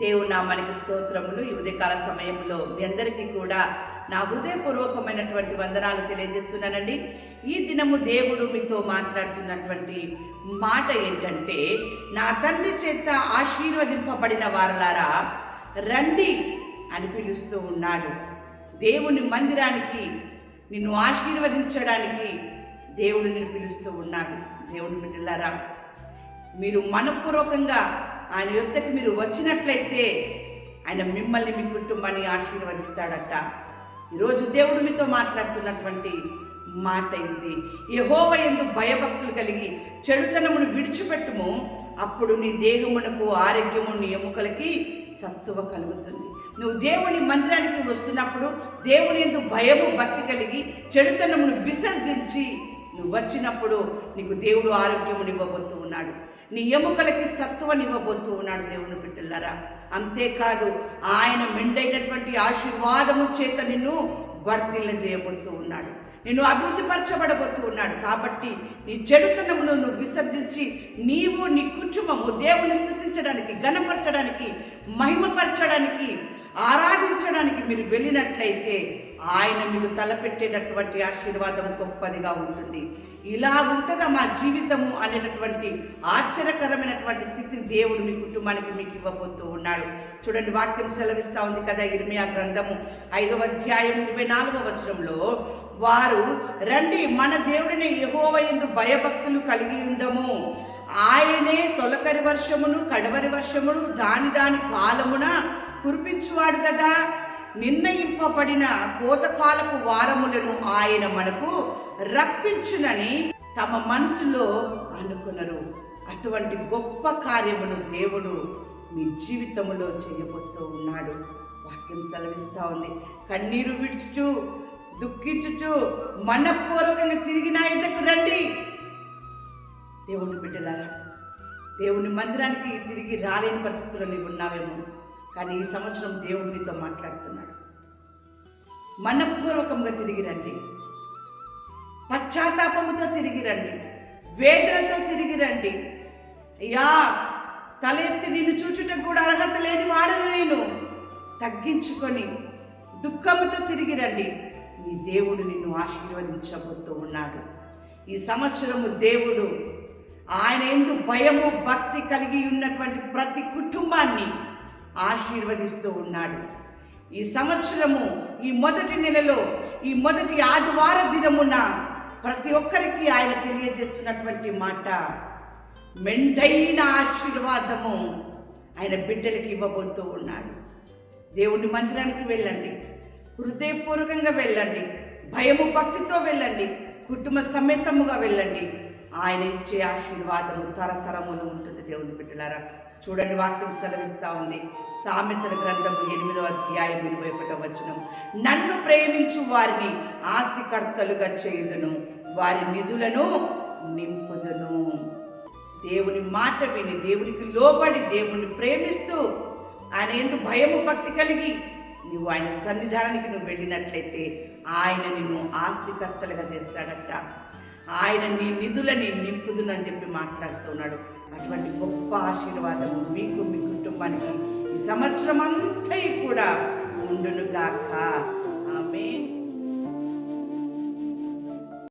దేవుడు నామానికి స్తోత్రములు. ఈ ఉదయకాల సమయంలో మీ అందరికీ కూడా నా హృదయపూర్వకమైనటువంటి వందనాలు తెలియజేస్తున్నానండి. ఈ దినము దేవుడు మీతో మాట్లాడుతున్నటువంటి మాట ఏంటంటే నా తండ్రి చేత ఆశీర్వదింపబడిన వారలారా రండి అని పిలుస్తూ ఉన్నాడు. దేవుని మందిరానికి నిన్ను ఆశీర్వదించడానికి దేవుడు నిన్ను పిలుస్తూ ఉన్నాడు. దేవుని బిడ్డలారా మీరు మనపూర్వకంగా ఆయన యుద్ధకి మీరు వచ్చినట్లయితే ఆయన మిమ్మల్ని మీ కుటుంబాన్ని ఆశీర్వదిస్తాడట. ఈరోజు దేవుడు మీతో మాట్లాడుతున్నటువంటి మాట ఇది. యహోవ ఎందు భయభక్తులు కలిగి చెడుతనమును విడిచిపెట్టుము. అప్పుడు నీ దేహమునకు ఆరోగ్యము నీ ఎముకలకి సత్తువ కలుగుతుంది. నువ్వు దేవుని మందిరానికి వస్తున్నప్పుడు దేవుని ఎందు భయము భక్తి కలిగి చెడుతనమును విసర్జించి నువ్వు వచ్చినప్పుడు నీకు దేవుడు ఆరోగ్యమునివ్వబోతూ ఉన్నాడు. నీ ఎముకలకి సత్వనివ్వబోతూ ఉన్నాడు దేవుని బిడ్డలారా. అంతేకాదు ఆయన మెండైనటువంటి ఆశీర్వాదము చేత నిన్ను వర్తిల్ల చేయబోతూ ఉన్నాడు. నిన్ను అభివృద్ధిపరచబడబోతూ ఉన్నాడు. కాబట్టి నీ చెడుతనమును నువ్వు విసర్జించి నీవు నీ కుటుంబము దేవుని స్థుతించడానికి గణపరచడానికి మహిమపరచడానికి ఆరాధించడానికి మీరు వెళ్ళినట్లయితే ఆయన మీకు తలపెట్టేటటువంటి ఆశీర్వాదం గొప్పదిగా ఉంటుంది. ఇలా ఉంటుందా మా జీవితము అనేటటువంటి ఆశ్చర్యకరమైనటువంటి స్థితిని దేవుడు మీ కుటుంబానికి మీకు ఇవ్వబోతూ ఉన్నాడు. చూడండి వాక్యం సెలవిస్తూ ఉంది కదా ఇర్మియా గ్రంథము ఐదవ అధ్యాయం ఇరవై నాలుగవ వచనంలో వారు రండి మన దేవుడిని యహోవ ఎందు భయభక్తులు కలిగి ఉందము. ఆయనే తొలకరి వర్షమును కడవరి వర్షమును దాని దాని కాలమున కురిపించువాడు కదా. నిర్ణయింపబడిన కోతకాలపు వారములను ఆయన మనకు రప్పించునని తమ మనసులో అనుకున్నారు అటువంటి గొప్ప కార్యమును దేవుడు మీ జీవితంలో చేయబోతూ ఉన్నాడు. వాక్యం సెలవిస్తూ ఉంది. కన్నీరు విడుచుచు దుఃఖించుచు మనపూర్వకంగా తిరిగి నా ఇద్దకు రండి. దేవుని బిడ్డలారా దేవుని మందిరానికి తిరిగి రాలేని పరిస్థితుల్లో నీవు ఉన్నావేమో. కానీ ఈ సంవత్సరం దేవుడు నీతో మాట్లాడుతున్నాడు మనపూర్వకంగా తిరిగి రండి. పశ్చాత్తాపముతో తిరిగి రండి. వేదనతో తిరిగి రండి. అయ్యా తలెత్తి నిన్ను చూచుటకు కూడా అర్హత లేని వాడను నేను. తగ్గించుకొని దుఃఖముతో తిరిగి రండి. నీ దేవుడు నిన్ను ఆశీర్వదించబోతూ ఉన్నాడు. ఈ సంవత్సరము దేవుడు ఆయన ఎందు భయము భక్తి కలిగి ఉన్నటువంటి ప్రతి కుటుంబాన్ని ఆశీర్వదిస్తూ ఉన్నాడు. ఈ సంవత్సరము ఈ మొదటి నెలలో ఈ మొదటి ఆదివార దినమున ప్రతి ఒక్కరికి ఆయన తెలియజేస్తున్నటువంటి మాట మెండైన ఆశీర్వాదము ఆయన బిడ్డలకి ఇవ్వబోతూ ఉన్నాడు. దేవుని మందిరానికి వెళ్ళండి. హృదయపూర్వకంగా వెళ్ళండి. భయము భక్తితో వెళ్ళండి. కుటుంబ సమేతముగా వెళ్ళండి. ఆయన ఇచ్చే ఆశీర్వాదము తరతరములు ఉంటుంది దేవుని బిడ్డలారా. చూడండి వాక్యం సెలవిస్తూ ఉంది. సామెతల గ్రంథము ఎనిమిదో అధ్యాయం ఇరవై ఒకటో వచనం. నన్ను ప్రేమించు వారిని ఆస్తికర్తలుగా చేయుదును వారి నిధులను నింపుదును. దేవుని మాట విని దేవునికి లోబడి దేవుని ప్రేమిస్తూ ఆయన ఎందుకు భయము భక్తి కలిగి నువ్వు ఆయన సన్నిధానానికి నువ్వు వెళ్ళినట్లయితే ఆయన నిన్ను ఆస్తికర్తలుగా చేస్తాడట. ఆయన నీ నిధులని నింపుదునని చెప్పి మాట్లాడుతున్నాడు. అటువంటి గొప్ప ఆశీర్వాదం మీకు మీ కుటుంబానికి ఈ సంవత్సరం అంతా కూడా ఉండును గాక ఆమె